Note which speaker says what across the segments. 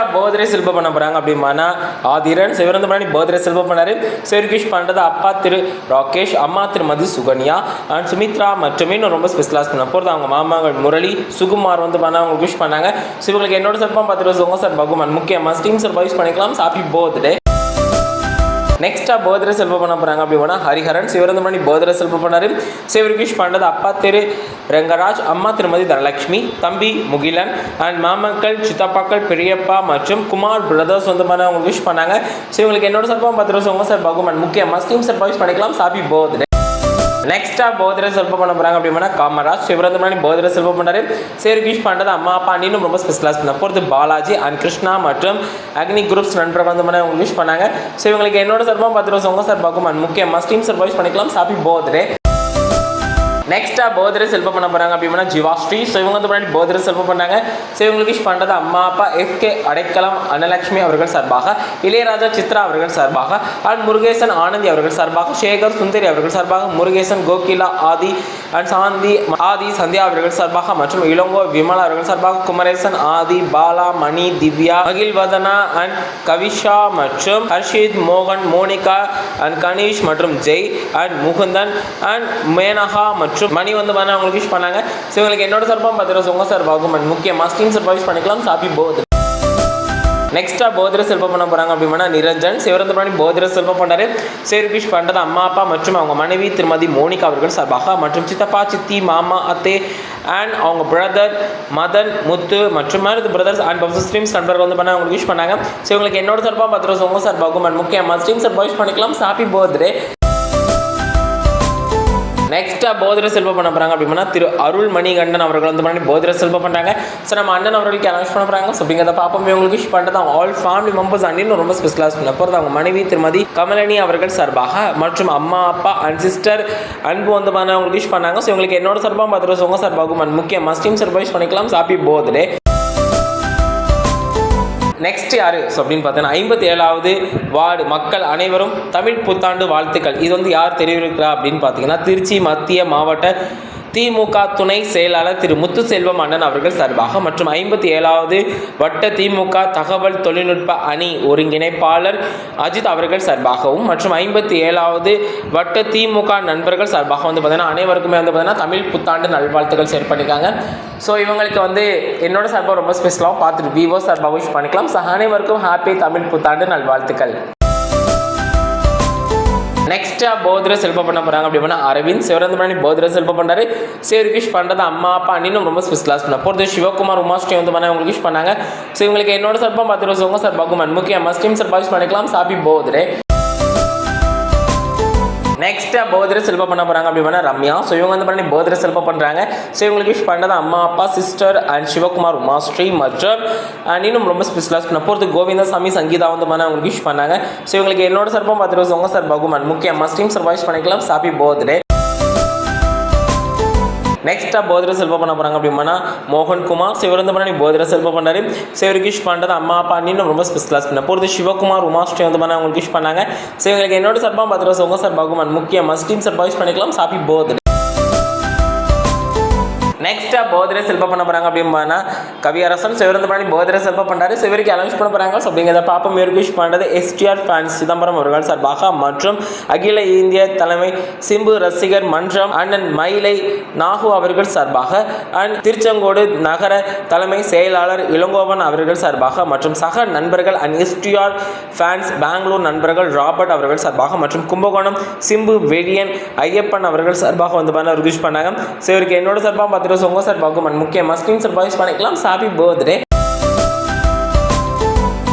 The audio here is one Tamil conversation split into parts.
Speaker 1: நெக்ஸ்டா போதரை செல்ப பண்ண போறாங்க அப்படிமானா ஆதிரன் சிவரந்தமணி போதரை செல்ப பண்ணாரு. செர்கிஷ் பண்ணுறது அப்பா திரு ராகேஷ் அம்மா திருமதி சுகன்யா அண்ட் சுமித்ரா மற்றும் இன்னும் ரொம்ப ஸ்பெஷலாஸ் பண்ண போகிறது அவங்க மாமாங்கள் முரளி சுகுமார் வந்து பண்ணால் அவங்க விஷ் பண்ணாங்க. ஸோ இவங்களுக்கு என்னோட சிற்பம் பத்து ரூபா சார் பகுமான் முக்கியமாக ஸ்டீம் சார் விஷ் பண்ணிக்கலாம். ஹாப்பி பர்த்டே நெக்ஸ்ட்டாக போதிர செல்வம் பண்ண போகிறாங்க அப்படின்னா ஹரிஹரன் சிவரந்தமணி போதிர செல்வம் பண்ணார். சிவரிகிஷ் பண்டது அப்பா திரு ரங்கராஜ் அம்மா திருமதி தனலட்சுமி தம்பி முகிலன் அண்ட் மாமக்கள் சித்தப்பாக்கள் பெரியப்பா மற்றும் குமார் பிரதர்ஸ் வந்து பண்ண அவங்க விஷ் பண்ணாங்க. ஸோ இவங்களுக்கு என்னோட சார்பாக பத்து ரூபா உங்கள் சார் பகுமான். முக்கியமாக ஸ்டீம் சார் விஷ் பண்ணிக்கலாம். சாபி பர்த்டே நெக்ஸ்டா போதிர செல்வம் பண்ண போறாங்க அப்படின்னா காமராஜ். சிவரந்தமணி போதிர செல்வம் பண்ணாரு சேருகிஷ் பண்டது அம்மா அப்பா அண்ணின்னு ரொம்ப ஸ்பெஷலாக பண்ண. போகிறது பாலாஜி அண்ட் கிருஷ்ணா மற்றும் அக்னி குரூப்ஸ் நண்பர் வந்து பண்ண அவங்க விஷ் பண்ணாங்க. ஸோ இவங்களுக்கு என்னோட சார்பாக பத்து ரூபா உங்க சார் அண்ட் முக்கியமாக ஸ்டீம் சர்வைஸ் விஷ் பண்ணிக்கலாம். சாப்பி பர்த்டே நெக்ஸ்ட்டாக போதரை செல்வம் பண்ண போகிறாங்க அப்படின்னா ஜிவாஸ்ரீ ஸோ இவங்க வந்து முன்னாடி போதரை செல்வம் பண்ணாங்க. ஸோ இவங்களுக்கு விஷ் பண்ணுறது அம்மா அப்பா எஃப்கே அடைக்கலம் அன்னலட்சுமி அவர்கள் சார்பாக இளையராஜா சித்ரா அவர்கள் சார்பாக அண்ட் முருகேசன் ஆனந்தி அவர்கள் சார்பாக சேகர் சுந்தரி அவர்கள் சார்பாக முருகேசன் கோகிலா ஆதி அண்ட் சாந்தி ஆதி சந்தியா அவர்கள் சார்பாக மற்றும் இளங்கோ விமலா அவர்கள் சார்பாக குமரேசன் ஆதி பாலா மணி திவ்யா மகிழ்வதனா அண்ட் கவிஷா மற்றும் ஹர்ஷித் மோகன் மோனிகா அண்ட் கணேஷ் மற்றும் ஜெய் அண்ட் முகுந்தன் அண்ட் மேனகா மற்றும் மணி வந்து அவங்களுக்கு விஷ் பண்ணாங்க. ஸோ இவங்களுக்கு என்னோட சார்பாக பார்த்துட்டு உங்கள் சார்பாகும் சார் அண்ட் முக்கியமாக ஸ்டீம் சார்பாக விஷ் பண்ணிக்கலாம். சாப்பி போத் நெக்ஸ்ட்டாக போதிர செல்வம் பண்ண போகிறாங்க அப்படின்னா நிரஞ்சன் சிவரந்தபுராணி போதிர செல்வம் பண்ணாரு சேருகிஷ் பண்ணுறது அம்மா அப்பா மற்றும் அவங்க மனைவி திருமதி மோனிகா அவர்கள் சார்பாக மற்றும் சித்தப்பா சித்தி மாமா அத்தே அண்ட் அவங்க பிரதர் மதன் முத்து மற்றும் Marudhu brothers and puffs streams நண்பர்கள் வந்து பண்ண அவங்களுக்கு விஷ் பண்ணாங்க. ஸோ இவங்களுக்கு என்னோட சார்பாக பத்து ரூபா உங்க சார்பாகும் அண்ட் முக்கியமாக ஸ்ட்ரீம் சார்பாக விஷ் பண்ணிக்கலாம். ஹாப்பி பர்த்டே நெக்ஸ்ட்டாக போதிர செல்வம் பண்ண போகிறாங்க அப்படின்னா திரு அருள் மணிகண்டன் அவர்கள் வந்து பண்ணி போதிர செல்வம் பண்ணுறாங்க ஸோ நம்ம அண்ணன் அவர்களுக்கு அனௌன்ஸ் பண்ண போகிறாங்க ஸோ அப்படிங்கிறத பார்ப்போம். இவங்களுக்கு விஷ் பண்ணுறது ஆல் ஃபேமிலி மெம்பர்ஸ் அண்ணன் ரொம்ப ஸ்பெஷலாக பண்ண போகிறது அவங்க மனைவி திருமதி கமலனி அவர்கள் சார்பாக மற்றும் அம்மா அப்பா அண்ட் சிஸ்டர் அன்பு வந்து பண்ண அவங்களுக்கு விஷ் பண்ணாங்க. ஸோ இவங்களுக்கு என்னோட சார்பாக பார்த்துட்டு உங்கள் சார்பாகும் அண்ட் முக்கியம் மஸ்டீம் சார்பாக விஷ் பண்ணிக்கலாம். ஹாப்பி பர்த்டே நெக்ஸ்ட் யார்? ஸோ அப்படின்னு பார்த்தீங்கன்னா ஐம்பத்தி ஏழாவது வார்டு மக்கள் அனைவரும் தமிழ் புத்தாண்டு வாழ்த்துக்கள். இது வந்து யார் தெரிவிக்கிறா அப்படின்னு பார்த்தீங்கன்னா திருச்சி மத்திய மாவட்ட திமுக துணை செயலாளர் திரு முத்துசெல்வம் அண்ணன் அவர்கள் சார்பாக மற்றும் ஐம்பத்தி ஏழாவது வட்ட திமுக தகவல் தொழில்நுட்ப அணி ஒருங்கிணைப்பாளர் அஜித் அவர்கள் சார்பாகவும் மற்றும் ஐம்பத்தி ஏழாவது வட்ட திமுக நண்பர்கள் சார்பாக வந்து பார்த்தீங்கன்னா அனைவருக்குமே வந்து பார்த்தீங்கன்னா தமிழ் புத்தாண்டு நல்வாழ்த்துக்கள் ஷேர் பண்ணியிருக்காங்க. ஸோ இவங்களுக்கு வந்து என்னோட சார்பாக ரொம்ப ஸ்பெஷலாகவும் பார்த்துட்டு விவோ சார்பாக விஷ் பண்ணிக்கலாம். ஸோ அனைவருக்கும் ஹாப்பி தமிழ் புத்தாண்டு நல்வாழ்த்துக்கள். நெக்ஸ்ட்டாக போதிர செல்வம் பண்ண போகிறாங்க அப்படின்னா அரவிந்த் சிவரந்தமணி போதிர செல்வம் பண்ணாரு சேருகிஷ் பண்ணுறது அம்மா அப்பா அண்ணின்னு ரொம்ப ஸ்பெஷலாஸ் பண்ண. போகிறது சிவகுமார் உமாஸ்ரீ வந்து பண்ண உங்களுக்கு விஷ் பண்ணாங்க. ஸோ இவங்களுக்கு என்னோட சர்பம் பத்து ரூபா உங்க சார் பகுமன் முக்கியமாக ஸ்டீம் பண்ணிக்கலாம். சாப்பி போதிரே நெக்ஸ்ட்டாக பர்த்டே செல்வம் பண்ண போகிறாங்க அப்படின்னா ரம்யா. ஸோ இவங்க வந்து பண்ணி பர்த்டே செல்வம் பண்ணுறாங்க ஸோ இவங்களுக்கு விஷ் பண்ணது அம்மா அப்பா சிஸ்டர் அண்ட் சிவகுமார் உமாஸ்ரீ மற்றும் அண்ட் இன்னும் ரொம்ப ஸ்பெஷலாக பண்ண போகிறது கோவிந்தசாமி சங்கீதா வந்து பண்ண அவங்களுக்கு விஷ் பண்ணாங்க. ஸோ இவங்களுக்கு என்னோட சார்பாக பார்த்துட்டு ரூபா உங்க சார் பகுமன். முக்கியமாக ஸ்ட்ரீம் சார் பண்ணிக்கலாம். ஹாப்பி பர்த்டே நெக்ஸ்ட்டாக போதிர செல்வம் பண்ண போகிறாங்க அப்படின்னா மோகன்குமார் சிவரந்தமணி போதிர செல்வம் பண்ணாரு. சிவரிகிஷ் பண்ணுறது அம்மா அப்பா அண்ணின்னு ரொம்ப ஸ்பெஷலாக பண்ண. போகிறது சிவகுமார் உமாஸ்ரீ வந்து பண்ண அவங்களுக்கு கிஷ் பண்ணாங்க. ஸோ இவங்களுக்கு என்னோட சார்பாக பத்து ரூபா உங்க சார் முக்கியமாக ஸ்டீம் சார் விஷ் பண்ணிக்கலாம். போதிர. நெக்ஸ்ட் நெக்ஸ்ட்டாக போதிரே செல்வம் பண்ண போகிறாங்க அப்படின்னா கவியரசன் சிவரந்தமணி போதிரே செல்வம் பண்ணுறாரு சிவருக்கு அனௌன்ஸ் பண்ண போகிறாங்க ஸோ அப்படிங்கிறத பாப்பம் விஷ் பண்ணுறது எஸ்டிஆர் ஃபேன்ஸ் சிதம்பரம் அவர்கள் சார்பாக. மற்றும் அகில இந்திய தலைமை சிம்பு ரசிகர் மன்றம் அண்ணன் மயிலை நாகு அவர்கள் சார்பாக. அண்ட் திருச்செங்கோடு நகர தலைமை செயலாளர் இளங்கோவன் அவர்கள் சார்பாக. மற்றும் சக நண்பர்கள் அண்ட் எஸ்டிஆர் ஃபேன்ஸ் பெங்களூர் நண்பர்கள் ராபர்ட் அவர்கள் சார்பாக. மற்றும் கும்பகோணம் சிம்பு வெடியன் ஐயப்பன் அவர்கள் சார்பாக வந்து பண்ண ரிக்வெஸ்ட் பண்ணாங்க. ஸோ என்னோட சார்பாக பத்து உங்கள் சார் பகுமன் முக்கியமாக ஸ்கிரீன் சார் பாய்ஸ் பண்ணிக்கலாம் ஹாப்பி பர்த்டே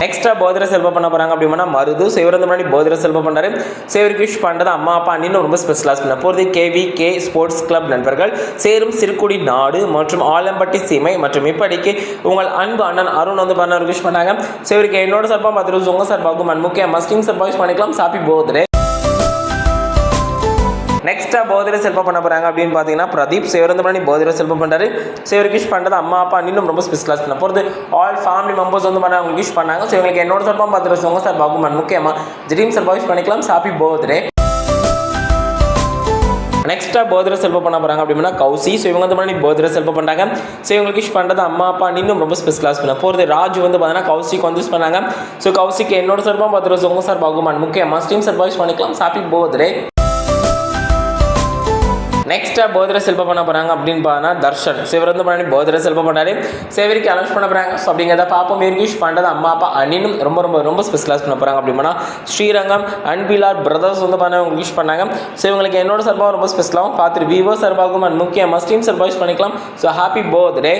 Speaker 1: நெக்ஸ்ட்டாக போதிர செல்வம் பண்ண போகிறாங்க அப்படின்னா மருது. சிவரந்த முன்னாடி போதிர செல்வம் பண்ணாரு சிவருக்கு விஷ் பண்ணுறது அம்மா அப்பா அண்ணின்னு ரொம்ப ஸ்பெஷலாக பண்ண போகிறது கேவி கே ஸ்போர்ட்ஸ் கிளப் நண்பர்கள். சேரும் சிறுகுடி நாடு மற்றும் ஆலம்பட்டி சீமை மற்றும் இப்படிக்கு உங்கள் அன்பு அண்ணன் அருண் வந்து பண்ண விஷ் பண்ணாங்க. சிவருக்கு என்னோட சார்பாக பத்து உங்கள் சார் பகுமன் முக்கியமாக ஸ்கிரீன் சார் பாய்ஸ் பண்ணிக்கலாம். சாப்பி பர்த்டே நெக்ஸ்ட்டாக பர்த்டே செல்ஃபா பண்ண போகிறாங்க அப்படின்னு பார்த்தீங்கன்னா பிரதீப். சிவரந்தமணி பர்த்டே செல்வம் பண்ணுறாரு சேவர் கிஷ் பண்ணுறது அம்மா அப்பா இன்னும் ரொம்ப ஸ்பெஷலாக பண்ண போகிறது ஆல் ஃபேமிலி மெம்பர்ஸ் வந்து பண்ண அவங்க கிஷ் பண்ணாங்க. ஸோ இவங்களுக்கு என்னோட சார்பாக பார்த்துட்டு வச்சவங்க சார் பகுமான் முக்கியமாக ட்ரீம் சார்பாக விஷ் பண்ணிக்கலாம். சாப்பி பர்த்டே நெக்ஸ்ட்டாக பர்த்டே செல்ஃபா பண்ண போகிறாங்க அப்படின்னா கௌசி. ஸோ இவங்க வந்து பண்ணி பர்த்டே செல்ஃபா பண்ணுறாங்க ஸோ இவங்களுக்கு விஷ் பண்ணுறது அம்மா அப்பா இன்னும் ரொம்ப ஸ்பெஷலாக பண்ண போகிறது ராஜு வந்து பார்த்தீங்கன்னா கௌசிக்கு வந்து யூஸ் பண்ணாங்க. ஸோ கௌசிக்கு என்னோட சார்பாக ரூபா வச்சவங்க சார் பகுமான் முக்கியமாக ஸ்டீம் சார்பாக விஷ் பண்ணிக்கலாம். சாப்பி பர்த்டே நெக்ஸ்ட்டாக போதிர செல்ஃபா பண்ண போகிறாங்க அப்படின்னு பார்த்தா தர்ஷன். சிவர் வந்து பண்ணி போதிர செல்ஃபா பண்ணாரு. சேவரிக்கு அனௌன்ஸ் பண்ண போகிறாங்க ஸோ அப்படிங்கிறத பார்ப்போம். இங்கிலீஷ் பண்ணுறது அம்மா அப்பா அண்ணினும் ரொம்ப ரொம்ப ரொம்ப ஸ்பெஷலாக பண்ண போகிறாங்க அப்படின்னா ஸ்ரீரங்கம் அன்பிலார் பிரதர்ஸ் வந்து பண்ண அவங்க பண்ணாங்க. ஸோ இவங்களுக்கு என்னோட சார்பாக ரொம்ப ஸ்பெஷலாகவும் பார்த்துட்டு விவோ சார்பாகவும் அண்ட் முக்கியமாக ஸ்டீம் சார்பாக பண்ணிக்கலாம். So happy போர்த்டே